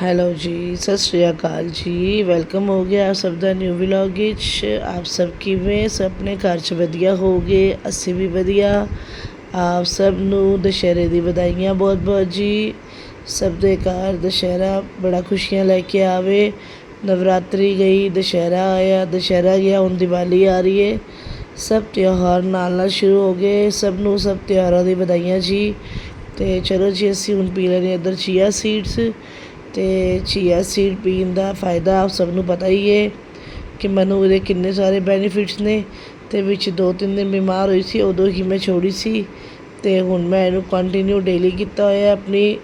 Hello ਜੀ ਸਤਿ ਸ਼੍ਰੀ ਅਕਾਲ ਜੀ ਵੈਲਕਮ ਹੋ ਗਿਆ ਆਪ ਸਭ ਦਾ ਨਿਊ ਵਲੌਗ ਵਿੱਚ ਆਪ ਸਭ ਕਿਵੇਂ ਸਭ ਆਪਣੇ ਘਰ 'ਚ ਵਧੀਆ ਹੋਗੇ ਅਸੀਂ ਵੀ ਵਧੀਆ ਆਪ ਸਭ ਨੂੰ ਦੁਸ਼ਹਿਰੇ ਦੀ ਵਧਾਈਆਂ ਬਹੁਤ ਬਹੁਤ ਜੀ ਸਭ ਦੇ ਘਰ ਦੁਸ਼ਹਿਰਾ ਬੜਾ ਖੁਸ਼ੀਆਂ ਲੈ ਕੇ ਆਵੇ ਨਵਰਾਤਰੀ ਗਈ ਦੁਸ਼ਹਿਰਾ ਆਇਆ ਦੁਸ਼ਹਿਰਾ ਗਿਆ ਹੁਣ ਦੀਵਾਲੀ ਆ ਰਹੀ ਹੈ ਸਭ ਤਿਉਹਾਰ ਨਾਲ ਨਾਲ ਸ਼ੁਰੂ ਹੋ ਗਏ ਸਭ ਨੂੰ ਸਭ ਤਿਉਹਾਰਾਂ ਦੀ ਵਧਾਈਆਂ ਜੀ ਤੇ ਚਲੋ ਜੀ ਅਸੀਂ ਹੁਣ ਪੀ ਲੈਣੇ ਇੱਧਰ ਚੀਆ ਸੀਡਸ ਅਤੇ ਚੀਆ ਸੀਡ ਪੀਣ ਦਾ ਫਾਇਦਾ ਆਪ ਸਭ ਨੂੰ ਪਤਾ ਹੀ ਹੈ ਕਿ ਮੈਨੂੰ ਇਹਦੇ ਕਿੰਨੇ ਸਾਰੇ ਬੈਨੀਫਿਟਸ ਨੇ ਅਤੇ ਵਿੱਚ ਦੋ ਤਿੰਨ ਦਿਨ ਬਿਮਾਰ ਹੋਈ ਸੀ, ਉਦੋਂ ਹੀ ਮੈਂ ਛੋੜੀ ਸੀ ਅਤੇ ਹੁਣ ਮੈਂ ਇਹਨੂੰ ਕੰਟੀਨਿਊ ਡੇਲੀ ਕੀਤਾ ਹੋਇਆ ਆਪਣੀ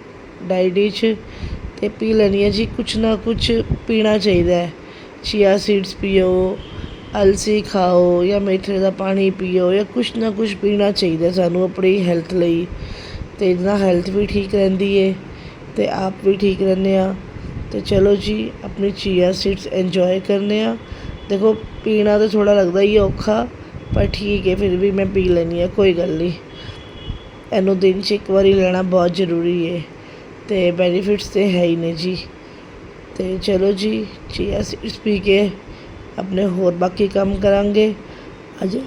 ਡਾਈਟ ਵਿੱਚ ਅਤੇ ਪੀ ਲੈਣੀ ਹੈ ਜੀ, ਕੁਛ ਨਾ ਕੁਛ ਪੀਣਾ ਚਾਹੀਦਾ ਹੈ। ਚੀਆ ਸੀਡਸ ਪੀਓ, ਅਲਸੀ ਖਾਓ ਜਾਂ ਮੇਥੇ ਦਾ ਪਾਣੀ ਪੀਓ ਜਾਂ ਕੁਛ ਨਾ ਕੁਛ ਪੀਣਾ ਚਾਹੀਦਾ ਸਾਨੂੰ ਆਪਣੀ ਹੈਲਥ ਲਈ ਤੇ ਇਹਦੇ ਨਾਲ ਹੈਲਥ ਵੀ ਠੀਕ ਰਹਿੰਦੀ ਹੈ। ਤੇ ਆਪ ਵੀ ਠੀਕ ਰਹਿੰਦੇ ਆ। ਤੇ ਚਲੋ ਜੀ, ਆਪਣੀ ਚੀਆ ਸੀਡਸ ਇੰਜੋਏ ਕਰਨੇ ਆ। ਦੇਖੋ, ਪੀਣਾ ਤਾਂ ਥੋੜਾ ਲੱਗਦਾ ਹੀ ਔਖਾ, ਪਰ ਠੀਕ ਹੈ, ਫਿਰ ਵੀ ਮੈਂ ਪੀ ਲੈਣੀ ਆ ਕੋਈ ਗੱਲ ਨਹੀਂ। ਇਹਨੂੰ ਦਿਨ 'ਚ ਇੱਕ ਵਾਰੀ ਲੈਣਾ ਬਹੁਤ ਜ਼ਰੂਰੀ ਹੈ ਤੇ ਬੈਨੀਫਿਟਸ ਤੇ ਹੈ ਹੀ ਨੇ ਜੀ। ਤੇ ਚਲੋ ਜੀ ਚੀਆ ਸੀਡਸ ਪੀ ਕੇ ਆਪਣੇ ਹੋਰ ਬਾਕੀ ਕੰਮ ਕਰਾਂਗੇ। ਅੱਜ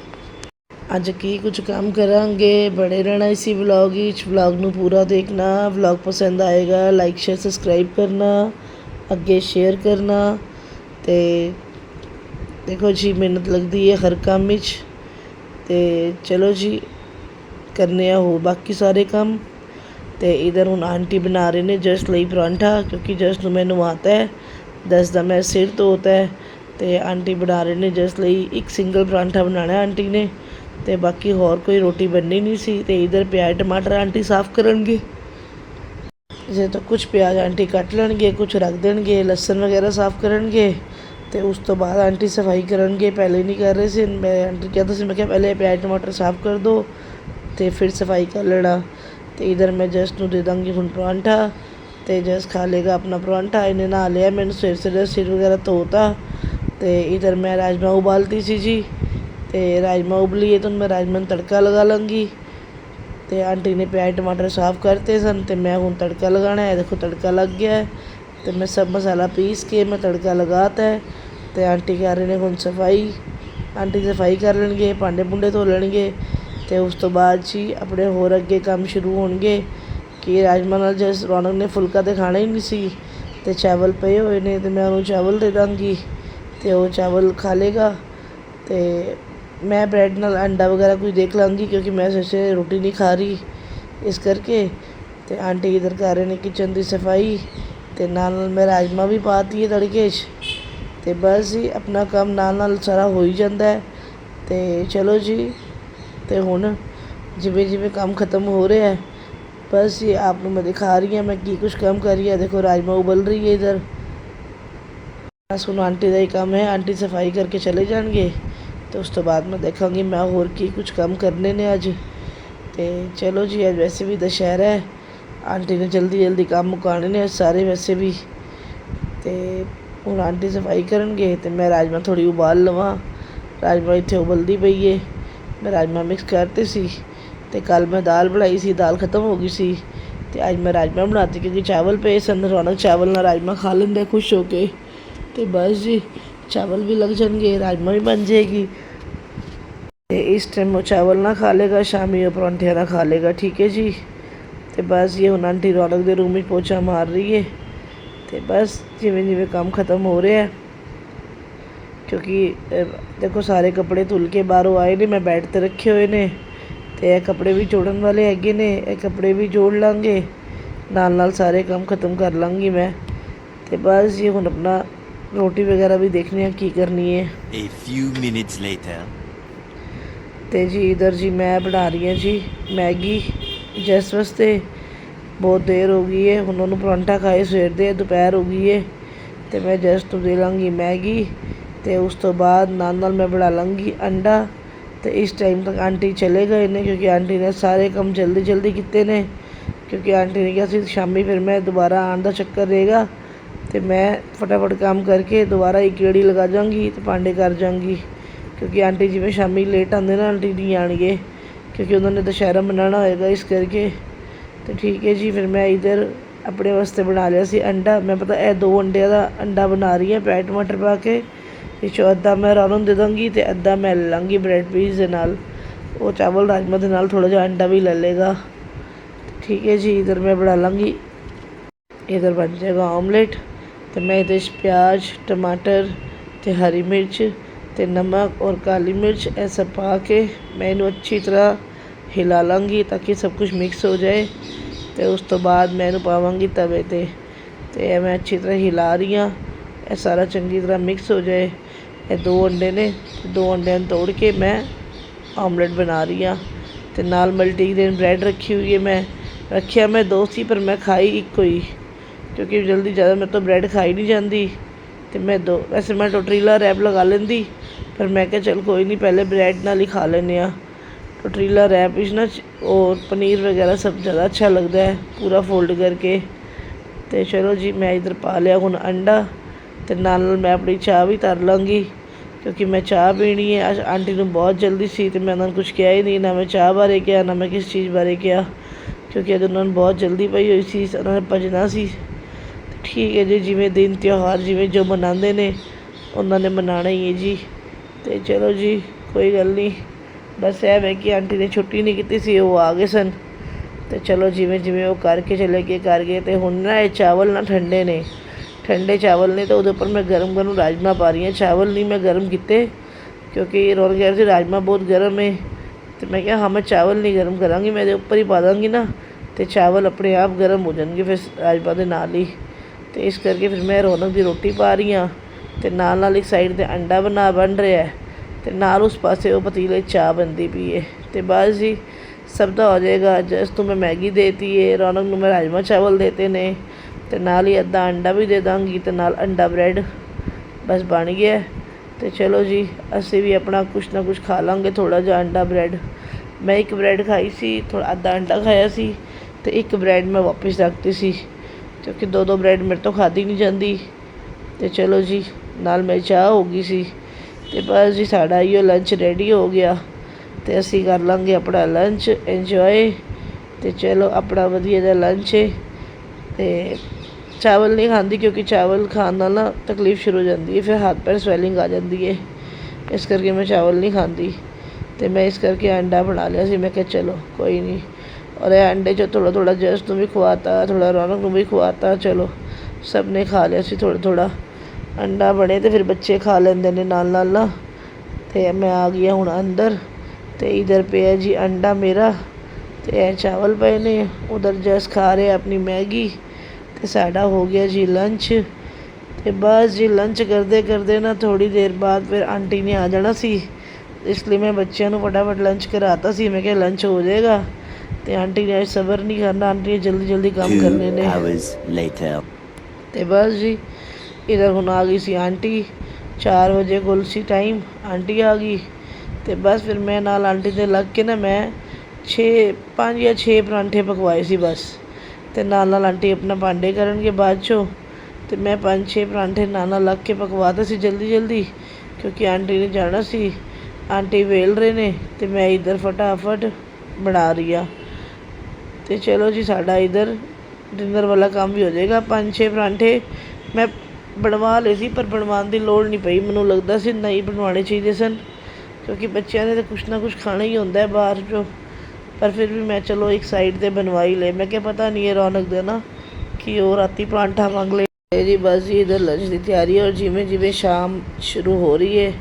ਅੱਜ ਕੀ ਕੁਝ ਕੰਮ ਕਰਾਂਗੇ? ਬੜੇ ਰਹਿਣਾ ਇਸੀ ਵਲੌਗ ਵਿੱਚ। ਵਲੌਗ ਨੂੰ ਪੂਰਾ ਦੇਖਣਾ। ਵਲੌਗ ਪਸੰਦ ਆਏਗਾ ਲਾਈਕ ਸ਼ੇਅਰ ਸਬਸਕ੍ਰਾਈਬ ਕਰਨਾ। ਅੱਗੇ ਸ਼ੇਅਰ ਕਰਨਾ। ਤੇ ਦੇਖੋ ਜੀ, ਮਿਹਨਤ ਲੱਗਦੀ ਹੈ ਹਰ ਕੰਮ ਵਿੱਚ। ਤੇ ਚਲੋ ਜੀ, ਕਰਨੇ ਆ ਹੋ ਬਾਕੀ ਸਾਰੇ ਕੰਮ। ਤੇ ਇਧਰ ਹੁਣ ਆਂਟੀ ਬਣਾ ਰਹੇ ਨੇ ਜਸਟ ਲਈ ਪਰਾਂਠਾ, ਕਿਉਂਕਿ ਜਸ ਨੂੰ ਮੈਨੂੰ ਆਤਾ ਹੈ। ਦਸ ਦਾ ਮੈਂ ਸਿਰ ਧੋਤਾ ਹੈ। ਤੇ ਆਂਟੀ ਬਣਾ ਰਹੇ ਨੇ ਜਸ ਲਈ ਇੱਕ ਸਿੰਗਲ ਪਰਾਂਠਾ ਬਣਾਉਣਾ ਆਂਟੀ ਨੇ। ਤੇ ਬਾਕੀ ਹੋਰ ਕੋਈ ਰੋਟੀ ਬਣਨੀ ਨਹੀਂ ਸੀ ਤੇ ਇਧਰ ਪਿਆਜ਼ ਟਮਾਟਰ ਆਂਟੀ ਸਾਫ਼ ਕਰਨਗੇ। ਜੇ ਤਾਂ ਕੁਝ ਪਿਆਜ਼ ਆਂਟੀ ਕੱਟ ਲੈਣਗੇ ਕੁਝ ਰੱਖ ਦੇਣਗੇ, ਲਸਣ ਵਗੈਰਾ ਸਾਫ਼ ਕਰਨਗੇ ਤੇ ਉਸ ਤੋਂ ਬਾਅਦ ਆਂਟੀ ਸਫ਼ਾਈ ਕਰਨਗੇ, ਪਹਿਲੇ ਨਹੀਂ ਕਰ ਰਹੇ ਸੀ। ਮੈਂ ਆਂਟੀ ਕਹਿੰਦਾ ਸੀ, ਮੈਂ ਕਿਹਾ ਪਹਿਲੇ ਪਿਆਜ਼, ਟਮਾਟਰ ਸਾਫ਼ ਕਰ ਦੋ ਤੇ ਫਿਰ ਸਫ਼ਾਈ ਕਰ ਲੈਣਾ ਤੇ ਇਧਰ ਮੈਂ ਜਸਟ ਨੂੰ ਦੇ ਦਾਂਗੀ ਹੁਣ ਪਰਾਂਠਾ ਤੇ ਜਸ ਖਾ ਲੇਗਾ ਆਪਣਾ ਪਰਾਂਠਾ, ਇਹਨੇ ਨਾ ਲਿਆ, ਮੈਨੂੰ ਸਿਰ ਸਿਰ ਸਿਰ ਵਗੈਰਾ ਧੋਤਾ ਤੇ ਇਧਰ ਮੈਂ ਰਾਜਮਾ ਉਬਾਲਤੀ ਸੀ ਜੀ। ਤੇ ਰਾਜਮਾ ਉਬਲੀਏ ਤਾਂ ਮੈਂ ਰਾਜਮਾ ਨੂੰ ਤੜਕਾ ਲਗਾ ਲਾਂਗੀ ਤੇ ਆਂਟੀ ਨੇ ਪਿਆਜ਼ ਟਮਾਟਰ ਸਾਫ਼ ਕਰਤੇ ਸਨ ਤੇ ਮੈਂ ਹੁਣ ਤੜਕਾ ਲਗਾਉਣਾ ਹੈ। ਦੇਖੋ ਤੜਕਾ ਲੱਗ ਗਿਆ ਹੈ ਤੇ ਮੈਂ ਸਭ ਮਸਾਲਾ ਪੀਸ ਕੇ ਮੈਂ ਤੜਕਾ ਲਗਾਤਾ ਹੈ ਤੇ ਆਂਟੀ ਕਰ ਰਹੇ ਨੇ ਹੁਣ ਸਫ਼ਾਈ। ਆਂਟੀ ਸਫ਼ਾਈ ਕਰ ਲੈਣਗੇ, ਭਾਂਡੇ ਭੁੰਡੇ ਧੋ ਲੈਣਗੇ ਤੇ ਉਸ ਤੋਂ ਬਾਅਦ ਜੀ ਆਪਣੇ ਹੋਰ ਅੱਗੇ ਕੰਮ ਸ਼ੁਰੂ ਹੋਣਗੇ ਕਿ ਰਾਜਮਾ ਨਾਲ ਜਿਸ ਰੌਣਕ ਨੇ ਫੁਲਕਾ ਤੇ ਖਾਣਾ ਹੀ ਨਹੀਂ ਸੀ ਤੇ ਚਾਵਲ ਪਏ ਹੋਏ ਨੇ ਤੇ ਮੈਂ ਉਹਨੂੰ ਚਾਵਲ ਦੇ ਦਾਂਗੀ ਤੇ ਉਹ ਚਾਵਲ ਖਾ ਲੇਗਾ ਤੇ ਮੈਂ ਬ੍ਰੈਡ ਨਾਲ ਅੰਡਾ ਵਗੈਰਾ ਕੁਝ ਦੇਖ ਲਾਂਗੀ ਕਿਉਂਕਿ ਮੈਂ ਸੱਚੇ ਰੋਟੀ ਨਹੀਂ ਖਾ ਰਹੀ ਇਸ ਕਰਕੇ। ਤੇ ਆਂਟੀ ਇਧਰ ਕਰ ਰਹੇ ਨੇ ਕਿਚਨ ਦੀ ਸਫ਼ਾਈ ਤੇ ਨਾਲ ਨਾਲ ਮੈਂ ਰਾਜਮਾ ਵੀ ਪਾਤੀ ਹੈ ਤੜਕੇ 'ਚ। ਤੇ ਬਸ ਹੀ ਆਪਣਾ ਕੰਮ ਨਾਲ ਨਾਲ ਸਾਰਾ ਹੋ ਹੀ ਜਾਂਦਾ ਹੈ। ਤੇ ਚਲੋ ਜੀ, ਤੇ ਹੁਣ ਜਿਵੇਂ ਜਿਵੇਂ ਕੰਮ ਖਤਮ ਹੋ ਰਿਹਾ ਹੈ, ਬਸ ਜੀ, ਆਪ ਨੂੰ ਮੈਂ ਦਿਖਾ ਰਹੀ ਹਾਂ ਮੈਂ ਕੀ ਕੁਝ ਕੰਮ ਕਰ ਰਹੀ ਹਾਂ। ਦੇਖੋ ਰਾਜਮਾ ਉਬਲ ਰਹੀ ਹੈ ਇਧਰ। ਬਸ ਹੁਣ ਆਂਟੀ ਦਾ ਹੀ ਕੰਮ ਹੈ, ਆਂਟੀ ਸਫ਼ਾਈ ਕਰਕੇ ਚਲੇ ਜਾਣਗੇ। ਤੇ ਉਸ ਤੋਂ ਬਾਅਦ ਮੈਂ ਦੇਖਾਂਗੀ ਮੈਂ ਹੋਰ ਕੀ ਕੁਝ ਕੰਮ ਕਰਨੇ ਨੇ ਅੱਜ। ਤੇ ਚਲੋ ਜੀ, ਅੱਜ ਵੈਸੇ ਵੀ ਦੁਸ਼ਹਿਰਾ ਹੈ। ਆਂਟੀ ਨੇ ਜਲਦੀ ਜਲਦੀ ਕੰਮ ਮੁਕਾਣੇ ਨੇ, ਅੱਜ ਸਾਰੇ ਵੈਸੇ ਵੀ। ਤੇ ਹੁਣ ਆਂਟੀ ਸਫ਼ਾਈ ਕਰਨਗੇ ਤੇ ਮੈਂ ਰਾਜਮਾ ਥੋੜੀ ਉਬਾਲ ਲਵਾਂ। ਰਾਜਮਾ ਇੱਥੇ ਉਬਲਦੀ ਪਈ ਏ। ਮੈਂ ਰਾਜਮਾ ਮਿਕਸ ਕਰਤੇ ਸੀ ਤੇ ਕੱਲ ਮੈਂ ਦਾਲ ਬਣਾਈ ਸੀ, ਦਾਲ ਖਤਮ ਹੋ ਗਈ ਸੀ। ਤੇ ਅੱਜ ਮੈਂ ਰਾਜਮਾ ਬਣਾਤੇ ਕਿਉਂਕਿ ਚਾਵਲ ਪਏ ਸਨ, ਰੌਣਕ ਚਾਵਲ ਨਾਲ ਰਾਜਮਾ ਖਾ ਲੈਂਦਾ, ਖੁਸ਼ ਹੋ ਕੇ। ਤੇ ਬਸ ਜੀ ਚਾਵਲ ਵੀ ਲੱਗ ਜਾਣਗੇ ਰਾਜਮਾ ਵੀ ਬਣ ਜਾਏਗੀ ਤੇ ਇਸ ਟਾਈਮ ਉਹ ਚਾਵਲ ਨਾ ਖਾ ਲੇਗਾ ਸ਼ਾਮੀ ਉਹ ਪਰੌਂਠਿਆਂ ਨਾਲ ਖਾ ਲੇਗਾ ਠੀਕ ਹੈ ਜੀ ਤੇ ਬਸ ਇਹ ਹੁਣ ਆਂਟੀ ਰੌਣਕ ਦੇ ਰੂਮ ਵਿੱਚ ਪੋਚਾ ਮਾਰ ਰਹੀ ਹੈ ਤੇ ਬਸ ਜਿਵੇਂ ਜਿਵੇਂ ਕੰਮ ਖਤਮ ਹੋ ਰਿਹਾ ਹੈ ਕਿਉਂਕਿ ਦੇਖੋ ਸਾਰੇ ਕੱਪੜੇ ਧੁੱਲ ਕੇ ਬਾਹਰੋਂ ਆਏ ਨੇ ਮੈਂ ਬੈੱਡ ਤੇ ਰੱਖੇ ਹੋਏ ਨੇ ਤੇ ਇਹ ਕੱਪੜੇ ਵੀ ਜੋੜਨ ਵਾਲੇ ਹੈਗੇ ਨੇ ਇਹ ਕੱਪੜੇ ਵੀ ਜੋੜ ਲਾਂਗੇ ਨਾਲ ਨਾਲ ਸਾਰੇ ਕੰਮ ਖਤਮ ਕਰ ਲਾਂਗੀ ਮੈਂ ਤੇ ਬਸ ਜੀ ਹੁਣ ਆਪਣਾ ਰੋਟੀ ਵਗੈਰਾ ਵੀ ਦੇਖਣੀ ਆ ਕੀ ਕਰਨੀ ਹੈ। A few minutes later. ਤੇ ਜੀ ਇਧਰ ਜੀ ਮੈਂ ਬਣਾ ਰਹੀ ਹਾਂ ਜੀ ਮੈਗੀ। ਜਿਸ ਵਾਸਤੇ ਬਹੁਤ ਦੇਰ ਹੋ ਗਈ ਹੈ। ਉਹਨੂੰ ਪਰੌਂਠਾ ਖਾਏ ਸਵੇਰ ਦੇ ਦੁਪਹਿਰ ਹੋ ਗਈ ਹੈ। ਤੇ ਮੈਂ ਜਸਟ ਨੂੰ ਦੇ ਲਾਂਗੀ ਮੈਗੀ ਤੇ ਉਸ ਤੋਂ ਬਾਅਦ ਨਾਲ ਨਾਲ ਮੈਂ ਬਣਾ ਲਾਂਗੀ ਅੰਡਾ। ਤੇ ਇਸ ਟਾਈਮ ਤੱਕ ਆਂਟੀ ਚਲੇ ਗਏ ਨੇ ਕਿਉਂਕਿ ਆਂਟੀ ਨੇ ਸਾਰੇ ਕੰਮ ਜਲਦੀ ਜਲਦੀ ਕੀਤੇ ਨੇ। ਕਿਉਂਕਿ ਆਂਟੀ ਨੇ ਕਿਹਾ ਸੀ ਸ਼ਾਮੀ ਫਿਰ ਮੈਂ ਦੁਬਾਰਾ ਆਉਣ ਦਾ ਚੱਕਰ ਰਹੇਗਾ। ਅਤੇ ਮੈਂ ਫਟਾਫਟ ਕੰਮ ਕਰਕੇ ਦੁਬਾਰਾ ਇੱਕ ਗੇੜੀ ਲਗਾ ਜਾਵਾਂਗੀ ਅਤੇ ਭਾਂਡੇ ਕਰ ਜਾਵਾਂਗੀ। ਕਿਉਂਕਿ ਆਂਟੀ ਜਿਵੇਂ ਸ਼ਾਮੀ ਲੇਟ ਆਉਂਦੇ ਨਾ, ਆਂਟੀ ਨਹੀਂ ਆਣਗੇ ਕਿਉਂਕਿ ਉਹਨਾਂ ਨੇ ਦੁਸ਼ਹਿਰਾ ਮਨਾਉਣਾ ਹੋਏਗਾ ਇਸ ਕਰਕੇ। ਤੇ ਠੀਕ ਹੈ ਜੀ, ਫਿਰ ਮੈਂ ਇਧਰ ਆਪਣੇ ਵਾਸਤੇ ਬਣਾ ਲਿਆ ਸੀ ਅੰਡਾ। ਮੈਂ ਪਤਾ ਇਹ ਦੋ ਅੰਡਿਆਂ ਦਾ ਅੰਡਾ ਬਣਾ ਰਹੀ ਹਾਂ ਪੈਟ ਟਮਾਟਰ ਪਾ ਕੇ। ਇਹ ਅੱਧਾ ਮੈਂ ਰਾਣੋ ਦੇ ਦਾਂਗੀ ਤੇ ਅੱਧਾ ਮੈਂ ਲੈ ਲਾਂਗੀ ਬ੍ਰੈਡ ਪੀਸ ਦੇ ਨਾਲ। ਉਹ ਚਾਵਲ ਰਾਜਮਾ ਦੇ ਨਾਲ ਥੋੜਾ ਜਿਹਾ ਅੰਡਾ ਵੀ ਲੈ ਲੇਗਾ ਠੀਕ ਹੈ ਜੀ, ਇਧਰ ਮੈਂ ਬਣਾ ਲਾਂਗੀ। ਇਧਰ ਬਣ ਜਾਏਗਾ ਆਮਲੇਟ ਤੇ ਮੈਂ ਇਹਦੇ 'ਚ ਪਿਆਜ਼, ਟਮਾਟਰ ਤੇ ਹਰੀ ਮਿਰਚ ਤੇ ਨਮਕ ਔਰ ਕਾਲੀ ਮਿਰਚ ਇਹ ਸਭ ਪਾ ਕੇ ਮੈਂ ਇਹਨੂੰ ਅੱਛੀ ਤਰ੍ਹਾਂ ਹਿਲਾ ਲਾਂਗੀ ਤਾਂ ਕਿ ਸਭ ਕੁਝ ਮਿਕਸ ਹੋ ਜਾਏ ਤੇ ਉਸ ਤੋਂ ਬਾਅਦ ਮੈਂ ਇਹਨੂੰ ਪਾਵਾਂਗੀ ਤਵੇ ਤੇ। ਤੇ ਇਹ ਮੈਂ ਅੱਛੀ ਤਰ੍ਹਾਂ ਹਿਲਾ ਰਹੀ ਹਾਂ। ਇਹ ਸਾਰਾ ਚੰਗੀ ਤਰ੍ਹਾਂ ਮਿਕਸ ਹੋ ਜਾਏ। ਇਹ ਦੋ ਅੰਡੇ ਨੇ। ਦੋ ਅੰਡਿਆਂ ਨੂੰ ਤੋੜ ਕੇ ਮੈਂ ਆਮਲੇਟ ਬਣਾ ਰਹੀ ਹਾਂ। ਤੇ ਨਾਲ ਮਲਟੀਗ੍ਰੇਨ ਬ੍ਰੈਡ ਰੱਖੀ ਹੋਈ ਹੈ ਮੈਂ। ਰੱਖਿਆ ਮੈਂ ਦੋ ਸੀ ਪਰ ਮੈਂ ਖਾਈ ਇੱਕੋ ਹੀ। ਕਿਉਂਕਿ ਜਲਦੀ ਜ਼ਿਆਦਾ ਮੇਰੇ ਤੋਂ ਬ੍ਰੈਡ ਖਾਈ ਨਹੀਂ ਜਾਂਦੀ ਅਤੇ ਮੈਂ ਦੋ, ਵੈਸੇ ਮੈਂ ਟੋਟਰੀਲਾ ਰੈਪ ਲਗਾ ਲੈਂਦੀ, ਪਰ ਮੈਂ ਕਿਹਾ ਚਲ ਕੋਈ ਨਹੀਂ ਪਹਿਲੇ ਬ੍ਰੈਡ ਨਾਲ ਹੀ ਖਾ ਲੈਂਦੇ ਹਾਂ। ਟੋਟਰੀਲਾ ਰੈਪ ਵਿੱਚ ਨਾ ਚ- ਉਹ ਪਨੀਰ ਵਗੈਰਾ ਸਭ ਜ਼ਿਆਦਾ ਅੱਛਾ ਲੱਗਦਾ ਹੈ, ਪੂਰਾ ਫੋਲਡ ਕਰਕੇ। ਤੇ ਚਲੋ ਜੀ, ਮੈਂ ਇਧਰ ਪਾ ਲਿਆ ਹੁਣ ਅੰਡਾ ਤੇ ਨਾਲ ਨਾਲ ਮੈਂ ਆਪਣੀ ਚਾਹ ਵੀ ਤਰ ਲਾਂਗੀ, ਕਿਉਂਕਿ ਮੈਂ ਚਾਹ ਪੀਣੀ ਹੈ। ਅੱਜ ਆਂਟੀ ਨੂੰ ਬਹੁਤ ਜਲਦੀ ਸੀ ਤੇ ਮੈਂ ਉਹਨਾਂ ਨੂੰ ਕੁਝ ਕਿਹਾ ਹੀ ਨਹੀਂ, ਨਾ ਮੈਂ ਚਾਹ ਬਾਰੇ ਕਿਹਾ, ਨਾ ਮੈਂ ਕਿਸ ਚੀਜ਼ ਬਾਰੇ ਕਿਹਾ, ਕਿਉਂਕਿ ਅੱਜ ਉਹਨਾਂ ਨੂੰ ਬਹੁਤ ਜਲਦੀ ਪਈ ਹੋਈ ਸੀ, ਉਹਨਾਂ ਨੇ ਭੱਜਣਾ ਸੀ। ਠੀਕ ਹੈ ਜੀ, ਜਿਵੇਂ ਦਿਨ ਤਿਉਹਾਰ, ਜਿਵੇਂ ਜੋ ਮਨਾਉਂਦੇ ਨੇ, ਉਹਨਾਂ ਨੇ ਮਨਾਉਣਾ ਹੀ ਹੈ ਜੀ। ਅਤੇ ਚਲੋ ਜੀ, ਕੋਈ ਗੱਲ ਨਹੀਂ। ਬਸ ਇਹ ਹੈ ਕਿ ਆਂਟੀ ਨੇ ਛੁੱਟੀ ਨਹੀਂ ਕੀਤੀ ਸੀ, ਉਹ ਆ ਗਏ ਸਨ। ਤੇ ਚਲੋ ਜਿਵੇਂ ਜਿਵੇਂ ਉਹ ਕਰਕੇ ਚਲੇ ਗਏ, ਕਰ ਗਏ। ਤੇ ਹੁਣ ਨਾ ਇਹ ਚਾਵਲ ਨਾ ਠੰਡੇ ਨੇ। ਠੰਡੇ ਚਾਵਲ ਨੇ ਤਾਂ ਉਹਦੇ ਉੱਪਰ ਮੈਂ ਗਰਮ ਗਰਮ ਰਾਜਮਾ ਪਾ ਰਹੀ ਹਾਂ। ਚਾਵਲ ਨਹੀਂ ਮੈਂ ਗਰਮ ਕੀਤੇ, ਕਿਉਂਕਿ ਰੋਣ ਗਿਆ ਸੀ ਰਾਜਮਾ ਬਹੁਤ ਗਰਮ ਹੈ ਤੇ ਮੈਂ ਕਿਹਾ, ਹਾਂ, ਮੈਂ ਚਾਵਲ ਨਹੀਂ ਗਰਮ ਕਰਾਂਗੀ, ਮੈਂ ਇਹਦੇ ਉੱਪਰ ਹੀ ਪਾ ਦਾਂਗੀ ਨਾ। ਤੇ ਚਾਵਲ ਆਪਣੇ ਆਪ ਗਰਮ ਹੋ ਜਾਣਗੇ ਫਿਰ ਰਾਜਮਾ ਦੇ ਨਾਲ ਹੀ। ਤੇ ਇਸ ਕਰਕੇ ਫਿਰ ਮੈਂ ਰੌਣਕ ਦੀ ਰੋਟੀ ਪਾ ਰਹੀ ਹਾਂ ਤੇ ਨਾਲ ਨਾਲ ਇੱਕ ਸਾਈਡ ਤੇ ਅੰਡਾ ਬਣਾ ਬਣ ਰਿਹਾ ਹੈ ਤੇ ਨਾਲ ਉਸ ਪਾਸੇ ਉਹ ਪਤੀਲੇ ਚਾਹ ਬੰਦੀ ਪਈ ਹੈ ਤੇ ਬਸ ਜੀ ਸਭ ਦਾ ਹੋ ਜਾਏਗਾ ਜਸ ਤੋਂ ਮੈਂ ਮੈਗੀ ਦੇਤੀ ਹੈ, ਰੌਣਕ ਨੂੰ ਮੈਂ ਰਾਜਮਾ ਚਾਵਲ ਦੇਤੇ ਨੇ ਤੇ ਨਾਲ ਹੀ ਅੱਧਾ ਅੰਡਾ ਵੀ ਦੇ ਦਾਂਗੀ ਤੇ ਨਾਲ ਅੰਡਾ ਬ੍ਰੈਡ ਬਸ ਬਣ ਗਿਆ ਹੈ। ਤੇ ਚਲੋ ਜੀ, ਅਸੀਂ ਵੀ ਆਪਣਾ ਕੁਛ ਨਾ ਕੁਛ ਖਾ ਲਾਂਗੇ ਥੋੜਾ ਜਿਹਾ ਅੰਡਾ ਬ੍ਰੈਡ ਮੈਂ ਇੱਕ ਬ੍ਰੈਡ ਖਾਈ ਸੀ ਥੋੜਾ ਅੱਧਾ ਅੰਡਾ ਖਾਇਆ ਸੀ ਤੇ ਇੱਕ ਬ੍ਰੈਡ ਮੈਂ ਵਾਪਸ ਰੱਖਤੀ ਸੀ ਕਿਉਂਕਿ ਦੋ ਦੋ ਬ੍ਰੈਡ ਮੇਰੇ ਤੋਂ ਖਾਧੀ ਨਹੀਂ ਜਾਂਦੀ। ਤੇ ਚਲੋ ਜੀ, ਨਾਲ ਮੇਰੀ ਚਾਹ ਹੋ ਗਈ ਸੀ। ਤੇ ਬਸ ਜੀ, ਸਾਡਾ ਇਹੋ ਲੰਚ ਰੈਡੀ ਹੋ ਗਿਆ। ਤੇ ਅਸੀਂ ਕਰ ਲਾਂਗੇ ਆਪਣਾ ਲੰਚ ਇੰਜੋਏ ਤੇ ਚਲੋ, ਆਪਣਾ ਵਧੀਆ ਜਿਹਾ ਲੰਚ ਹੈ ਤੇ ਚਾਵਲ ਨਹੀਂ ਖਾਂਦੀ ਕਿਉਂਕਿ ਚਾਵਲ ਖਾਣ ਨਾਲ ਨਾ ਤਕਲੀਫ ਸ਼ੁਰੂ ਹੋ ਜਾਂਦੀ ਹੈ ਫਿਰ ਹੱਥ ਪੈਰ ਸਵੈਲਿੰਗ ਆ ਜਾਂਦੀ ਹੈ ਇਸ ਕਰਕੇ ਮੈਂ ਚਾਵਲ ਨਹੀਂ ਖਾਂਦੀ। ਤੇ ਮੈਂ ਇਸ ਕਰਕੇ ਅੰਡਾ ਬਣਾ ਲਿਆ ਸੀ। ਮੈਂ ਕਿਹਾ ਚਲੋ, ਕੋਈ ਨਹੀਂ। ਔਰ ਇਹ ਅੰਡੇ 'ਚੋਂ ਥੋੜਾ ਥੋੜਾ ਜਸ ਨੂੰ ਵੀ ਖਵਾਤਾ ਥੋੜਾ ਰੌਣਕ ਨੂੰ ਵੀ ਖਵਾਤਾ, ਚਲੋ, ਸਭ ਨੇ ਖਾ ਲਿਆ ਸੀ ਥੋੜ੍ਹਾ ਥੋੜ੍ਹਾ। ਅੰਡਾ ਬਣੇ ਅਤੇ ਫਿਰ ਬੱਚੇ ਖਾ ਲੈਂਦੇ ਨੇ ਨਾਲ ਨਾਲ ਨਾ। ਅਤੇ ਮੈਂ ਆ ਗਿਆ ਹੁਣ ਅੰਦਰ ਅਤੇ ਇਧਰ ਪਿਆ ਜੀ ਅੰਡਾ ਮੇਰਾ। ਅਤੇ ਇਹ ਚਾਵਲ ਪਏ ਨੇ, ਉਧਰ ਜਸ ਖਾ ਰਿਹਾ ਆਪਣੀ ਮੈਗੀ। ਅਤੇ ਸਾਡਾ ਹੋ ਗਿਆ ਜੀ ਲੰਚ ਤੇ ਬਸ ਜੀ ਲੰਚ ਕਰਦੇ ਕਰਦੇ ਨਾ ਥੋੜੀ ਦੇਰ ਬਾਅਦ ਫਿਰ ਆਂਟੀ ਨੇ ਆ ਜਾਣਾ ਸੀ। ਇਸ ਲਈ ਮੈਂ ਬੱਚਿਆਂ ਨੂੰ ਫਟਾਫਟ ਲੰਚ ਕਰਾਤਾ ਸੀ, ਮੈਂ ਕਿਹਾ ਲੰਚ ਹੋ ਜਾਏਗਾ। ਤੇ ਆਂਟੀ ਨੇ ਸਬਰ ਨਹੀਂ ਕਰਨਾ ਆਂਟੀ ਨੇ ਜਲਦੀ ਜਲਦੀ ਕੰਮ ਕਰਨੇ ਨੇ। hours later. ਤੇ ਬਸ ਜੀ ਇਧਰ ਹੁਣ ਆ ਗਈ ਸੀ ਆਂਟੀ 4 ਵਜੇ ਕੋਲ ਸੀ ਟਾਈਮ ਆਂਟੀ ਆ ਗਈ। ਤੇ ਬਸ ਫਿਰ ਮੈਂ ਨਾਲ ਆਂਟੀ ਦੇ ਲੱਗ ਕੇ ਨਾ ਮੈਂ 6 5 ਜਾਂ 6 ਪਰਾਂਠੇ ਪਕਵਾਏ ਸੀ ਬਸ। ਤੇ ਨਾਲ ਨਾਲ ਆਂਟੀ ਆਪਣਾ ਭਾਂਡੇ ਕਰਨਗੇ ਬਾਅਦ ਚੋਂ। ਤੇ ਮੈਂ 5-6 ਪਰਾਂਠੇ ਨਾਲ ਨਾਲ ਲੱਗ ਕੇ ਪਕਵਾਤੇ ਸੀ ਜਲਦੀ ਜਲਦੀ ਕਿਉਂਕਿ ਆਂਟੀ ਨੇ ਜਾਣਾ ਸੀ। ਆਂਟੀ ਵੇਲ ਰਹੇ ਨੇ ਤੇ ਮੈਂ ਇਧਰ ਫਟਾਫਟ ਬਣਾ ਰਹੀ ਆ। ਤੇ ਚਲੋ ਜੀ ਸਾਡਾ ਇਧਰ ਡਿਨਰ ਵਾਲਾ ਕੰਮ ਵੀ ਹੋ ਜਾਏਗਾ। ਪੰਜ ਛੇ ਪਰਾਂਠੇ ਮੈਂ ਬਣਵਾ ਲਏ ਸੀ, ਪਰ ਬਣਵਾਉਣ ਦੀ ਲੋੜ ਨਹੀਂ ਪਈ। ਮੈਨੂੰ ਲੱਗਦਾ ਸੀ ਨਹੀਂ ਬਣਵਾਉਣੇ ਚਾਹੀਦੇ ਸਨ, ਕਿਉਂਕਿ ਬੱਚਿਆਂ ਨੇ ਤਾਂ ਕੁਛ ਨਾ ਕੁਛ ਖਾਣਾ ਹੀ ਹੁੰਦਾ ਹੈ ਬਾਹਰ ਚੋਂ। ਪਰ ਫਿਰ ਵੀ ਮੈਂ ਚਲੋ ਇੱਕ ਸਾਈਡ ਤੇ ਬਣਵਾ ਹੀ ਲਏ। ਮੈਂ ਕਿਹਾ ਪਤਾ ਨਹੀਂ ਇਹ ਰੌਣਕ ਦੇ ਨਾ ਕਿ ਉਹ ਰਾਤੀ ਪਰਾਂਠਾ ਮੰਗ ਲਏ। ਜੀ ਬਸ ਜੀ ਇਧਰ ਲੰਚ ਦੀ ਤਿਆਰੀ ਹੈ ਔਰ ਜਿਵੇਂ ਜਿਵੇਂ ਸ਼ਾਮ ਸ਼ੁਰੂ ਹੋ ਰਹੀ ਹੈ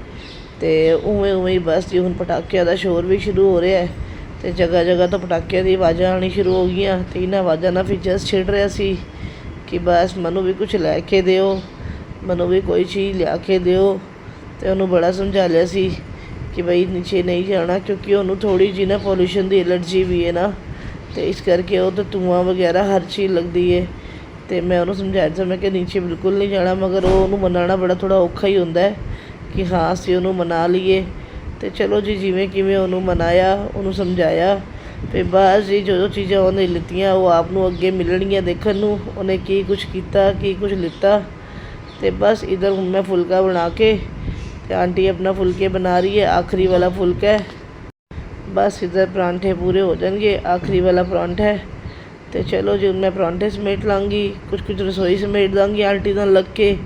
ਤੇ ਉਵੇਂ ਉਵੇਂ ਹੀ ਬਸ ਜੀ ਹੁਣ ਪਟਾਕਿਆਂ ਦਾ ਸ਼ੋਰ ਵੀ ਸ਼ੁਰੂ ਹੋ ਰਿਹਾ ਹੈ। ਤੇ ਜਗ੍ਹਾ ਜਗ੍ਹਾ ਤੋਂ ਪਟਾਕਿਆਂ ਦੀ ਆਵਾਜ਼ਾਂ ਆਉਣੀ ਸ਼ੁਰੂ ਹੋ ਗਈਆਂ ਤੇ ਇਹਨਾਂ ਆਵਾਜ਼ਾਂ ਨਾਲ ਫਿਰ ਜਸ ਛਿੜ ਰਿਹਾ ਸੀ ਕਿ ਬਸ ਮੈਨੂੰ ਵੀ ਕੁਝ ਲੈ ਕੇ ਦਿਓ, ਮੈਨੂੰ ਵੀ ਕੋਈ ਚੀਜ਼ ਲਿਆ ਕੇ ਦਿਓ ਤੇ ਉਹਨੂੰ ਬੜਾ ਸਮਝਾ ਲਿਆ ਸੀ ਕਿ ਬਈ ਨੀਚੇ ਨਹੀਂ ਜਾਣਾ ਕਿਉਂਕਿ ਉਹਨੂੰ ਥੋੜੀ ਜਿਹੀ ਨਾ ਪੋਲੂਸ਼ਨ ਦੀ ਐਲਰਜੀ ਵੀ ਹੈ ਨਾ ਤੇ ਇਸ ਕਰਕੇ ਉਹ ਤਾਂ ਧੂਆਂ ਵਗੈਰਾ ਹਰ ਚੀਜ਼ ਲੱਗਦੀ ਹੈ ਤੇ ਮੈਂ ਉਹਨੂੰ ਸਮਝਾਇਆ ਸੀ, ਮੈਂ ਕਿ ਨੀਚੇ ਬਿਲਕੁਲ ਨਹੀਂ ਜਾਣਾ ਮਗਰ ਉਹ ਉਹਨੂੰ ਮਨਾਉਣਾ ਬੜਾ ਥੋੜਾ ਔਖਾ ਹੀ ਹੁੰਦਾ ਹੈ ਕਿ ਹਾਂ ਅਸੀਂ ਉਹਨੂੰ ਮਨਾ ਲਈਏ ਤੇ ਚਲੋ ਜੀ, ਜਿਵੇਂ ਕਿਵੇਂ ਉਹਨੂੰ ਮਨਾਇਆ, ਉਹਨੂੰ ਸਮਝਾਇਆ, ਤੇ ਬਸ ਜੀ ਜੋ ਜੋ ਚੀਜ਼ਾਂ ਉਹਨੇ ਲਿੱਤੀਆਂ, ਉਹ ਆਪ ਨੂੰ ਅੱਗੇ ਮਿਲਣਗੀਆਂ ਦੇਖਣ ਨੂੰ, ਉਹਨੇ ਕੀ ਕੁਝ ਕੀਤਾ, ਕੀ ਕੁਝ ਲਿੱਤਾ, ਤੇ ਬਸ ਇਧਰ ਹੁਣ ਮੈਂ ਫੁਲਕਾ ਬਣਾ ਕੇ, ਤੇ ਆਂਟੀ ਆਪਣਾ ਫੁਲਕੇ ਬਣਾ ਰਹੀ ਹੈ, ਆਖਰੀ ਵਾਲਾ ਫੁਲਕਾ ਹੈ। ਬਸ ਇਧਰ ਪਰਾਂਠੇ ਪੂਰੇ ਹੋ ਜਾਣਗੇ, ਆਖਰੀ ਵਾਲਾ ਪਰਾਂਠਾ ਹੈ। ਤੇ ਚਲੋ ਜੀ, ਹੁਣ ਮੈਂ ਪਰਾਂਠੇ ਸਮੇਟ ਲਾਂਗੀ ਕੁਝ ਕੁਝ ਰਸੋਈ ਸਮੇਟ ਦਾਂਗੀ, ਆਂਟੀ ਨਾਲ ਲੱਗ ਕੇ,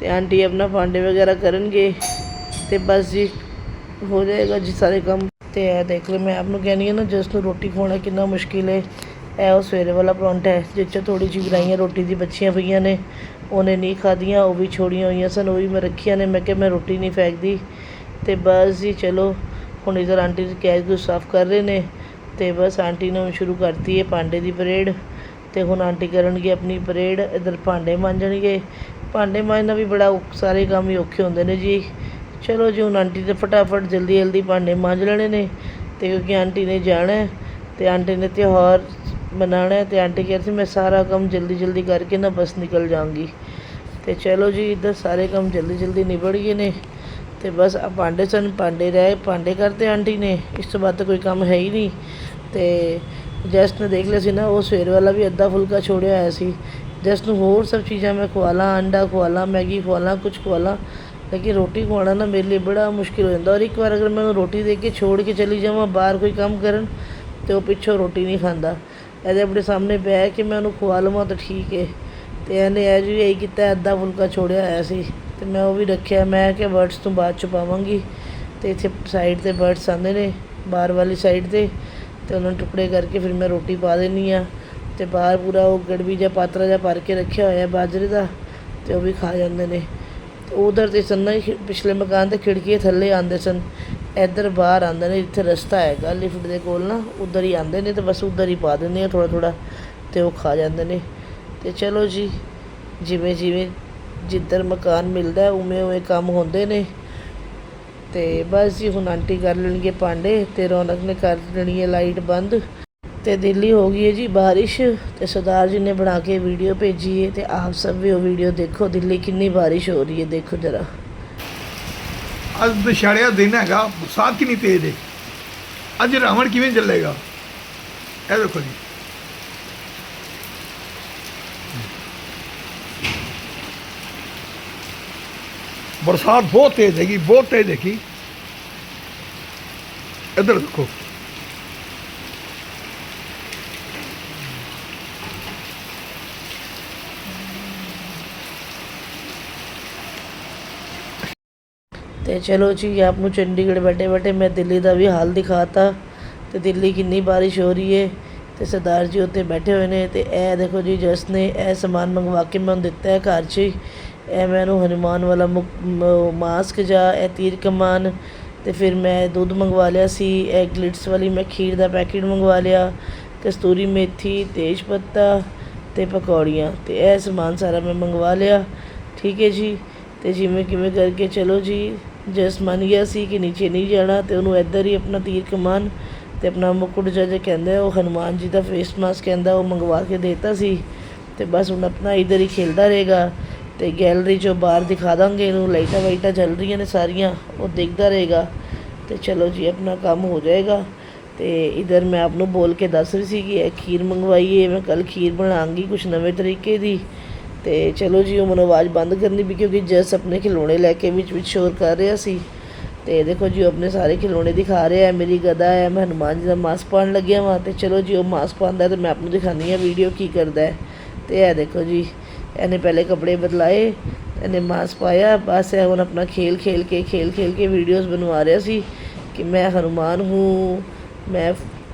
ਤੇ ਆਂਟੀ ਆਪਣਾ ਭਾਂਡੇ ਵਗੈਰਾ ਕਰਨਗੇ, ਤੇ ਬਸ ਜੀ ਹੋ ਜਾਏਗਾ ਜੀ ਸਾਰੇ ਕੰਮ ਤੇ ਇਹ ਦੇਖ ਲਓ, ਮੈਂ ਆਪ ਨੂੰ ਕਹਿੰਦੀ ਹਾਂ ਨਾ ਜਿਸ ਨੂੰ ਰੋਟੀ ਖਵਾਉਣਾ ਕਿੰਨਾ ਮੁਸ਼ਕਿਲ ਹੈ ਇਹ ਉਹ ਸਵੇਰੇ ਵਾਲਾ ਪਰੌਂਠਾ ਹੈ, ਜਿਸ 'ਚ ਥੋੜੀ ਜਿਹੀ ਗਰਾਈਆਂ ਰੋਟੀ ਦੀ ਬੱਚੀਆਂ ਪਈਆਂ ਨੇ, ਉਹਨੇ ਨਹੀਂ ਖਾਧੀਆਂ, ਉਹ ਵੀ ਛੋੜੀਆਂ ਹੋਈਆਂ ਸਨ, ਉਹ ਵੀ ਮੈਂ ਰੱਖੀਆਂ ਨੇ। ਮੈਂ ਕਿਹਾ, ਮੈਂ ਰੋਟੀ ਨਹੀਂ ਫੈਂਕਦੀ। ਤੇ ਬਸ ਜੀ, ਚਲੋ, ਹੁਣ ਇਧਰ ਆਂਟੀ ਜੀ ਗੈਸ ਨੂੰ ਸਾਫ਼ ਕਰ ਰਹੇ ਨੇ ਤੇ ਬਸ ਆਂਟੀ ਨੇ ਹੁਣ ਸ਼ੁਰੂ ਕਰਤੀ ਹੈ ਭਾਂਡੇ ਦੀ ਪਰੇਡ। ਤੇ ਹੁਣ ਆਂਟੀ ਕਰਨਗੇ ਆਪਣੀ ਪਰੇਡ, ਇਧਰ ਭਾਂਡੇ ਮਾਂਜਣਗੇ। ਭਾਂਡੇ ਮਾਂਜਣਾ ਵੀ ਬੜਾ ਔਖ- ਸਾਰੇ ਕੰਮ ਹੀ ਔਖੇ ਹੁੰਦੇ ਨੇ ਜੀ। ਚਲੋ ਜੀ, ਹੁਣ ਆਂਟੀ ਨੇ ਫਟਾਫਟ ਜਲਦੀ ਜਲਦੀ ਭਾਂਡੇ ਮਾਂਜ ਲੈਣੇ ਨੇ, ਤੇ ਕਿਉਂਕਿ ਆਂਟੀ ਨੇ ਜਾਣਾ ਹੈ, ਤੇ ਆਂਟੀ ਨੇ ਤਿਉਹਾਰ ਮਨਾਉਣਾ ਹੈ, ਤੇ ਆਂਟੀ ਕਹਿੰਦੀ ਸੀ, ਮੈਂ ਸਾਰਾ ਕੰਮ ਜਲਦੀ ਜਲਦੀ ਕਰਕੇ ਨਾ ਬਸ ਨਿਕਲ ਜਾਵਾਂਗੀ। ਤੇ ਚਲੋ ਜੀ, ਇੱਧਰ ਸਾਰੇ ਕੰਮ ਜਲਦੀ ਜਲਦੀ ਨਿਬੜ ਗਏ ਨੇ, ਤੇ ਬਸ ਆ ਭਾਂਡੇ ਸਨ, ਭਾਂਡੇ ਰਹਿ, ਭਾਂਡੇ ਕਰਤੇ ਆਂਟੀ ਨੇ, ਇਸ ਤੋਂ ਬਾਅਦ ਤਾਂ ਕੋਈ ਕੰਮ ਹੈ ਹੀ ਨਹੀਂ। ਤੇ ਜਸਟ ਨੇ ਦੇਖ ਲਿਆ ਸੀ ਨਾ, ਉਹ ਸਵੇਰ ਵਾਲਾ ਵੀ ਅੱਧਾ ਫੁਲਕਾ ਛੋੜਿਆ ਹੋਇਆ ਸੀ। ਜਸਟ ਨੂੰ ਹੋਰ ਸਭ ਚੀਜ਼ਾਂ ਮੈਂ ਖਵਾਲਾਂ ਅੰਡਾ ਖਵਾਲਾਂ ਮੈਗੀ ਖਵਾਲਾਂ ਕੁਝ ਖਵਾਲਾਂ ਲੇਕਿਨ ਰੋਟੀ ਖਵਾਉਣਾ ਨਾ ਮੇਰੇ ਲਈ ਬੜਾ ਮੁਸ਼ਕਿਲ ਹੋ ਜਾਂਦਾ। ਔਰ ਇੱਕ ਵਾਰ ਅਗਰ ਮੈਂ ਉਹਨੂੰ ਰੋਟੀ ਦੇ ਕੇ ਛੋੜ ਕੇ ਚਲੀ ਜਾਵਾਂ, ਬਾਹਰ ਕੋਈ ਕੰਮ ਕਰਨ, ਤੇ ਉਹ ਪਿੱਛੋਂ ਰੋਟੀ ਨਹੀਂ ਖਾਂਦਾ। ਇਹਦੇ ਆਪਣੇ ਸਾਹਮਣੇ ਬਹਿ ਕੇ ਮੈਂ ਉਹਨੂੰ ਖਵਾ ਲਵਾਂ ਤਾਂ ਠੀਕ ਹੈ। ਤੇ ਇਹਨੇ ਇਹ ਜੀ ਇਹੀ ਕੀਤਾ, ਅੱਧਾ ਫੁਲਕਾ ਛੋੜਿਆ ਹੋਇਆ ਸੀ। ਤੇ ਮੈਂ ਉਹ ਵੀ ਰੱਖਿਆ। ਮੈਂ ਕਿ ਬਰਡਸ ਤੋਂ ਬਾਅਦ ਚ ਪਾਵਾਂਗੀ। ਤੇ ਇੱਥੇ ਸਾਈਡ ਤੇ ਬਰਡਸ ਆਉਂਦੇ ਨੇ, ਬਾਹਰ ਵਾਲੀ ਸਾਈਡ ਤੇ। ਤੇ ਉਹਨਾਂ ਨੂੰ ਟੁਕੜੇ ਕਰਕੇ ਫਿਰ ਮੈਂ ਰੋਟੀ ਪਾ ਦੇਣੀ ਆ। ਤੇ ਬਾਹਰ ਪੂਰਾ ਉਹ ਗੜਵੀ ਜਾਂ ਪਾਤਰਾ ਜਿਹਾ ਭਰ ਕੇ ਰੱਖਿਆ ਹੋਇਆ ਬਾਜਰੇ ਦਾ, ਤੇ ਉਹ ਵੀ ਖਾ ਜਾਂਦੇ ਨੇ। ਉਧਰ ਤੇ ਸਨ ਨਾ ਪਿਛਲੇ ਮਕਾਨ ਤੇ ਖਿੜਕੀ ਥੱਲੇ ਆਉਂਦੇ ਸਨ। ਇੱਧਰ ਬਾਹਰ ਆਉਂਦੇ ਨੇ ਜਿੱਥੇ ਰਸਤਾ ਹੈਗਾ, ਲਿਫਟ ਦੇ ਕੋਲ ਨਾ, ਉਧਰ ਹੀ ਆਉਂਦੇ ਨੇ ਤੇ ਬਸ ਉਧਰ ਹੀ ਪਾ ਦਿੰਦੇ ਆ ਥੋੜਾ ਥੋੜਾ ਤੇ ਉਹ ਖਾ ਜਾਂਦੇ ਨੇ। ਤੇ ਚਲੋ ਜੀ, ਜਿਵੇਂ ਜਿਵੇਂ ਜਿੱਧਰ ਮਕਾਨ ਮਿਲਦਾ, ਉਵੇਂ ਉਵੇਂ ਕੰਮ ਹੁੰਦੇ ਨੇ। ਤੇ ਬਸ ਜੀ ਹੁਣ ਆਂਟੀ ਕਰ ਲੈਣਗੇ ਭਾਂਡੇ ਤੇ ਰੌਣਕ ਨੇ ਕਰ ਲੈਣੀ ਹੈ ਲਾਈਟ ਬੰਦ। ਤੇ ਦਿੱਲੀ ਹੋ ਗਈ ਹੈ ਜੀ ਬਾਰਿਸ਼ ਤੇ ਸਰਦਾਰ ਜੀ ਨੇ ਬਣਾ ਕੇ ਵੀਡੀਓ ਭੇਜੀ ਹੈ ਤੇ ਆਪ ਸਭ ਵੀ ਉਹ ਵੀਡੀਓ ਦੇਖੋ, ਦਿੱਲੀ ਕਿੰਨੀ ਬਾਰਿਸ਼ ਹੋ ਰਹੀ ਹੈ, ਦੇਖੋ ਜਰਾ। ਅੱਜ ਦੁਸ਼ਹਿਰੇ ਦਾ ਦਿਨ ਹੈਗਾ ਬਰਸਾਤ ਕਿੰਨੀ ਤੇਜ਼ ਹੈ। ਅੱਜ ਰਾਵਣ ਕਿਵੇਂ ਚੱਲੇਗਾ? ਇਹ ਦੇਖੋ ਜੀ। ਬਰਸਾਤ ਬਹੁਤ ਤੇਜ਼ ਹੈਗੀ, ਬਹੁਤ ਤੇਜ਼ ਦੇਖੀ। ਇੱਧਰ ਦੇਖੋ। ਤੇ ਚਲੋ ਜੀ, ਆਪ ਨੂੰ ਚੰਡੀਗੜ੍ਹ ਬੈਠੇ ਬੈਠੇ ਮੈਂ ਦਿੱਲੀ ਦਾ ਵੀ ਹਾਲ ਦਿਖਾਤਾ। ਤੇ ਦਿੱਲੀ ਕਿੰਨੀ ਬਾਰਿਸ਼ ਹੋ ਰਹੀ ਹੈ ਤੇ ਸਰਦਾਰ ਜੀ ਉੱਤੇ ਬੈਠੇ ਹੋਏ ਨੇ ਤੇ ਇਹ ਦੇਖੋ ਜੀ, ਜਸ ਨੇ ਇਹ ਸਮਾਨ ਮੰਗਵਾ ਕੇ ਮੈਨੂੰ ਦਿੱਤਾ ਹੈ ਘਰ 'ਚ ਹੀ। ਇਹ ਮੈਨੂੰ ਹਨੂਮਾਨ ਵਾਲਾ ਮੁਕ- ਮਾਸਕ ਜਾਂ ਇਹ ਤੀਰ ਕਮਾਨ ਤੇ ਫਿਰ ਮੈਂ ਦੁੱਧ ਮੰਗਵਾ ਲਿਆ ਸੀ, ਇਹ ਗਲਿਟਸ ਵਾਲੀ ਮੈਂ ਖੀਰ ਦਾ ਪੈਕੇਟ ਮੰਗਵਾ ਲਿਆ, ਕਸਤੂਰੀ ਮੇਥੀ, ਤੇਜ ਪੱਤਾ ਤੇ ਪਕੌੜੀਆਂ ਤੇ ਇਹ ਸਮਾਨ ਸਾਰਾ ਮੈਂ ਮੰਗਵਾ ਲਿਆ। ਠੀਕ ਹੈ ਜੀ, ਤੇ ਜਿਵੇਂ ਕਿਵੇਂ ਕਰਕੇ ਚਲੋ ਜੀ। ਜਸ ਮੰਨ ਗਿਆ ਸੀ ਕਿ ਨੀਚੇ ਨਹੀਂ ਜਾਣਾ ਤੇ ਉਹਨੂੰ ਇੱਧਰ ਹੀ ਆਪਣਾ ਤੀਰ ਕਮਾਨ ਤੇ ਆਪਣਾ ਮੁਕੁਟ ਜਿਹਾ ਜਿਹਾ ਕਹਿੰਦਾ ਉਹ ਹਨੂਮਾਨ ਜੀ ਦਾ ਫੇਸ ਮਾਸਕ ਕਹਿੰਦਾ, ਉਹ ਮੰਗਵਾ ਕੇ ਦੇਤਾ ਸੀ ਤੇ ਬਸ ਹੁਣ ਆਪਣਾ ਇੱਧਰ ਹੀ ਖੇਲਦਾ ਰਹੇਗਾ ਤੇ ਗੈਲਰੀ 'ਚੋਂ ਬਾਹਰ ਦਿਖਾ ਦਾਂਗੇ ਇਹਨੂੰ, ਲਾਈਟਾਂ ਵਾਈਟਾਂ ਚੱਲ ਰਹੀਆਂ ਨੇ ਸਾਰੀਆਂ, ਉਹ ਦੇਖਦਾ ਰਹੇਗਾ ਤੇ ਚਲੋ ਜੀ, ਆਪਣਾ ਕੰਮ ਹੋ ਜਾਏਗਾ ਤੇ ਇਧਰ ਮੈਂ ਆਪ ਨੂੰ ਬੋਲ ਕੇ ਦੱਸ ਰਹੀ ਸੀ ਕਿ ਇਹ ਖੀਰ ਮੰਗਵਾਈਏ, ਮੈਂ ਕੱਲ ਖੀਰ ਬਣਾਉਂਗੀ ਕੁਝ ਨਵੇਂ ਤਰੀਕੇ ਦੀ ਤੇ ਚਲੋ ਜੀ ਉਹ ਮਨੋਵਾਜ ਬੰਦ ਕਰਨੀ ਵੀ ਕਿਉਂਕਿ ਜਸ ਆਪਣੇ ਖਿਲੌਣੇ ਲੈ ਕੇ ਵਿੱਚ ਵਿੱਚ ਸ਼ੋਰ ਕਰ ਰਿਹਾ ਸੀ। ਤੇ ਦੇਖੋ ਜੀ, ਉਹ ਆਪਣੇ ਸਾਰੇ ਖਿਲੌਣੇ ਦਿਖਾ ਰਿਹਾ ਹੈ, ਮੇਰੀ ਗਦਾ ਹੈ, ਮੈਂ ਹਨੂਮਾਨ ਜੀ ਦਾ ਮਾਸ ਪਾਣ ਲੱਗਿਆ ਵਾਂ। ਤੇ ਚਲੋ ਜੀ, ਉਹ ਮਾਸ ਪਾਉਂਦਾ ਤੇ ਮੈਂ ਆਪ ਨੂੰ ਦਿਖਾਨੀ ਆ ਵੀਡੀਓ ਕੀ ਕਰਦਾ ਹੈ। ਤੇ ਇਹ ਦੇਖੋ ਜੀ, ਇਹਨੇ ਪਹਿਲੇ ਕੱਪੜੇ ਬਦਲਾਏ, ਇਹਨੇ ਮਾਸ ਪਾਇਆ, ਬਸ ਇਹ ਹੁਣ ਆਪਣਾ ਖੇਲ ਖੇਲ ਕੇ, ਖੇਲ ਖੇਲ ਕੇ ਵੀਡੀਓਜ਼ ਬਣਵਾ ਰਿਹਾ ਸੀ ਕਿ ਮੈਂ ਹਨੂਮਾਨ ਹੂੰ, ਮੈਂ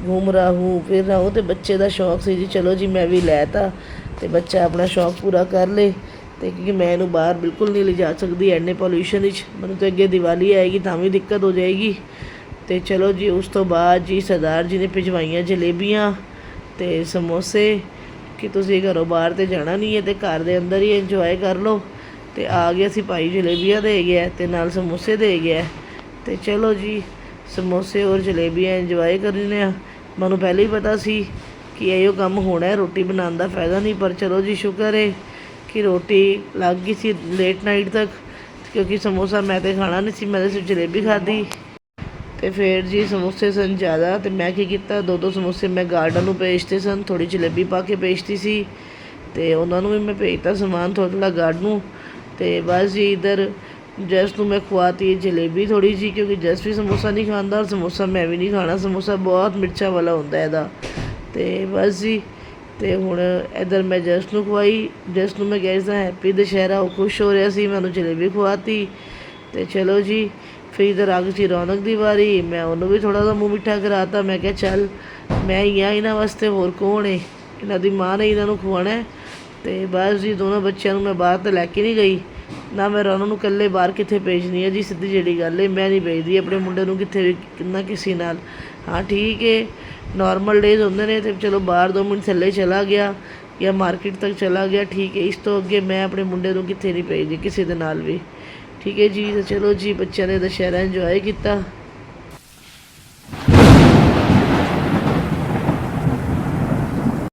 ਘੁੰਮ ਰਹਾ ਹੂੰ, ਫਿਰ ਰਹਾ ਹੂੰ ਤੇ ਬੱਚੇ ਦਾ ਸ਼ੌਕ ਸੀ ਜੀ, ਚਲੋ ਜੀ, ਮੈਂ ਵੀ ਲੈਤਾ। ਤਾ ਤੇ ਬੱਚਾ ਆਪਣਾ ਸ਼ੌਕ ਪੂਰਾ ਕਰ ਲੇ ਤੇ ਕਿਉਂਕਿ ਮੈਂ ਇਹਨੂੰ ਬਾਹਰ ਬਿਲਕੁਲ ਨਹੀਂ ਲਿਜਾ ਸਕਦੀ ਐਨੇ ਪੋਲਿਊਸ਼ਨ ਵਿੱਚ। ਮੈਨੂੰ ਤਾਂ ਅੱਗੇ ਦੀਵਾਲੀ ਆਏਗੀ ਤਾਂ ਵੀ ਦਿੱਕਤ ਹੋ ਜਾਏਗੀ। ਤੇ ਚਲੋ ਜੀ, ਉਸ ਤੋਂ ਬਾਅਦ ਜੀ ਸਰਦਾਰ ਜੀ ਨੇ ਭਿਜਵਾਈਆਂ ਜਲੇਬੀਆਂ ਤੇ ਸਮੋਸੇ ਕਿ ਤੁਸੀਂ ਘਰੋਂ ਬਾਹਰ ਤੇ ਜਾਣਾ ਨਹੀਂ ਹੈ ਤੇ ਘਰ ਦੇ ਅੰਦਰ ਹੀ ਇੰਜੋਏ ਕਰ ਲਓ। ਤੇ ਆ ਗਿਆ ਸੀ ਭਾਈ ਜਲੇਬੀਆਂ ਦੇ ਗਿਆ ਤੇ ਨਾਲ ਸਮੋਸੇ ਦੇ ਗਿਆ ਤੇ ਚਲੋ ਜੀ, ਸਮੋਸੇ ਔਰ ਜਲੇਬੀਆਂ ਇੰਜੋਏ ਕਰਨੇ ਆ ਮੈਨੂੰ ਪਹਿਲੇ ਹੀ ਪਤਾ ਸੀ ਕਿ ਇਹੋ ਕੰਮ ਹੋਣਾ ਰੋਟੀ ਬਣਾਉਣ ਦਾ ਫਾਇਦਾ ਨਹੀਂ, ਪਰ ਚਲੋ ਜੀ, ਸ਼ੁਕਰ ਹੈ ਕਿ ਰੋਟੀ ਲੱਗ ਗਈ ਸੀ ਲੇਟ ਨਾਈਟ ਤੱਕ, ਕਿਉਂਕਿ ਸਮੋਸਾ ਮੈਂ ਤੇ ਖਾਣਾ ਨਹੀਂ ਸੀ, ਮੈਂ ਤਾਂ ਸਿਰਫ ਜਲੇਬੀ ਖਾਧੀ। ਤੇ ਫਿਰ ਜੀ ਸਮੋਸੇ ਸਨ ਜ਼ਿਆਦਾ, ਤੇ ਮੈਂ ਕੀ ਕੀਤਾ ਦੋ ਦੋ ਸਮੋਸੇ ਮੈਂ ਗਾਰਡਨ ਨੂੰ ਭੇਜਤੇ ਸਨ ਥੋੜੀ ਜਲੇਬੀ ਪਾ ਕੇ ਭੇਜਤੀ ਸੀ, ਤੇ ਉਹਨਾਂ ਨੂੰ ਵੀ ਮੈਂ ਭੇਜਤਾ ਸਮਾਨ ਥੋੜਾ ਥੋੜਾ ਗਾਰਡ ਨੂੰ। ਤੇ ਬਸ ਜੀ, ਇਧਰ ਜੈਸ ਨੂੰ ਮੈਂ ਖਵਾਤੀ ਜਲੇਬੀ ਥੋੜੀ ਜੀ ਕਿਉਂਕਿ ਜੈਸ ਵੀ ਸਮੋਸਾ ਨਹੀਂ ਖਾਂਦਾ ਔਰ ਸਮੋਸਾ ਮੈਂ ਵੀ ਨਹੀਂ ਖਾਣਾ, ਸਮੋਸਾ ਬਹੁਤ ਮਿਰਚਾਂ ਵਾਲਾ ਹੁੰਦਾ ਇਹਦਾ। ਤੇ ਬਸ ਜੀ, ਤੇ ਹੁਣ ਇਧਰ ਮੈਂ ਜਸ ਨੂੰ ਖਵਾਈ। ਜਸ ਨੂੰ ਮੈਂ ਕਿਹਾ, ਇਸ ਦਾ ਹੈਪੀ ਦੁਸ਼ਹਿਰਾ, ਉਹ ਖੁਸ਼ ਹੋ ਰਿਹਾ ਸੀ ਮੈਂ ਉਹਨੂੰ ਜਲੇਬੀ ਖਵਾਤੀ। ਤੇ ਚਲੋ ਜੀ, ਫਿਰ ਇਧਰ ਆ ਗਈ ਸੀ ਰੌਣਕ ਦੀ ਵਾਰੀ। ਮੈਂ ਉਹਨੂੰ ਵੀ ਥੋੜਾ ਜਿਹਾ ਮੂੰਹ ਮਿੱਠਾ ਕਰਾਤਾ। ਮੈਂ ਕਿਹਾ, ਚੱਲ, ਮੈਂ ਹੀ ਆ ਇਹਨਾਂ ਵਾਸਤੇ, ਹੋਰ ਕੌਣ ਏ? ਇਹਨਾਂ ਦੀ ਮਾਂ ਨੇ ਇਹਨਾਂ ਨੂੰ ਖਵਾਉਣਾ ਹੈ। ਤੇ ਬਸ ਜੀ, ਦੋਨੋਂ ਬੱਚਿਆਂ ਨੂੰ ਮੈਂ ਬਾਹਰ ਤਾਂ ਲੈ ਕੇ ਨਹੀਂ ਗਈ। ਨਾ ਮੈਂ ਰੌਣਕ ਨੂੰ ਇਕੱਲੇ ਬਾਹਰ ਕਿੱਥੇ ਭੇਜਣੀ ਹੈ ਜੀ, ਸਿੱਧੀ ਜਿਹੜੀ ਗੱਲ ਏ, ਮੈਂ ਨਹੀਂ ਭੇਜਦੀ। ਆਪਣੇ ਮੁੰਡੇ ਨੂੰ ਕਿੱਥੇ ਵੀ ਕਿੰਨਾ ਕਿਸੇ ਨਾਲ। ਹਾਂ, ਠੀਕ ਏ। ਨਾਰਮਲ ਡੇਜ਼ ਹੁੰਦੇ ਨੇ ਤੇ ਚਲੋ ਬਾਹਰ ਦੋ ਮਿੰਟ ਥੱਲੇ ਚਲਾ ਗਿਆ ਜਾਂ ਮਾਰਕੀਟ ਤੱਕ ਚਲਾ ਗਿਆ, ਠੀਕ ਹੈ, ਇਸ ਤੋਂ ਅੱਗੇ ਮੈਂ ਆਪਣੇ ਮੁੰਡੇ ਨੂੰ ਕਿੱਥੇ ਨਹੀਂ ਭੇਜਦੀ, ਕਿਸੇ ਦੇ ਨਾਲ ਵੀ। ਠੀਕ ਹੈ ਜੀ ਚਲੋ ਜੀ, ਬੱਚਿਆਂ ਨੇ ਦੁਸ਼ਹਿਰਾ ਇੰਜੋਏ ਕੀਤਾ।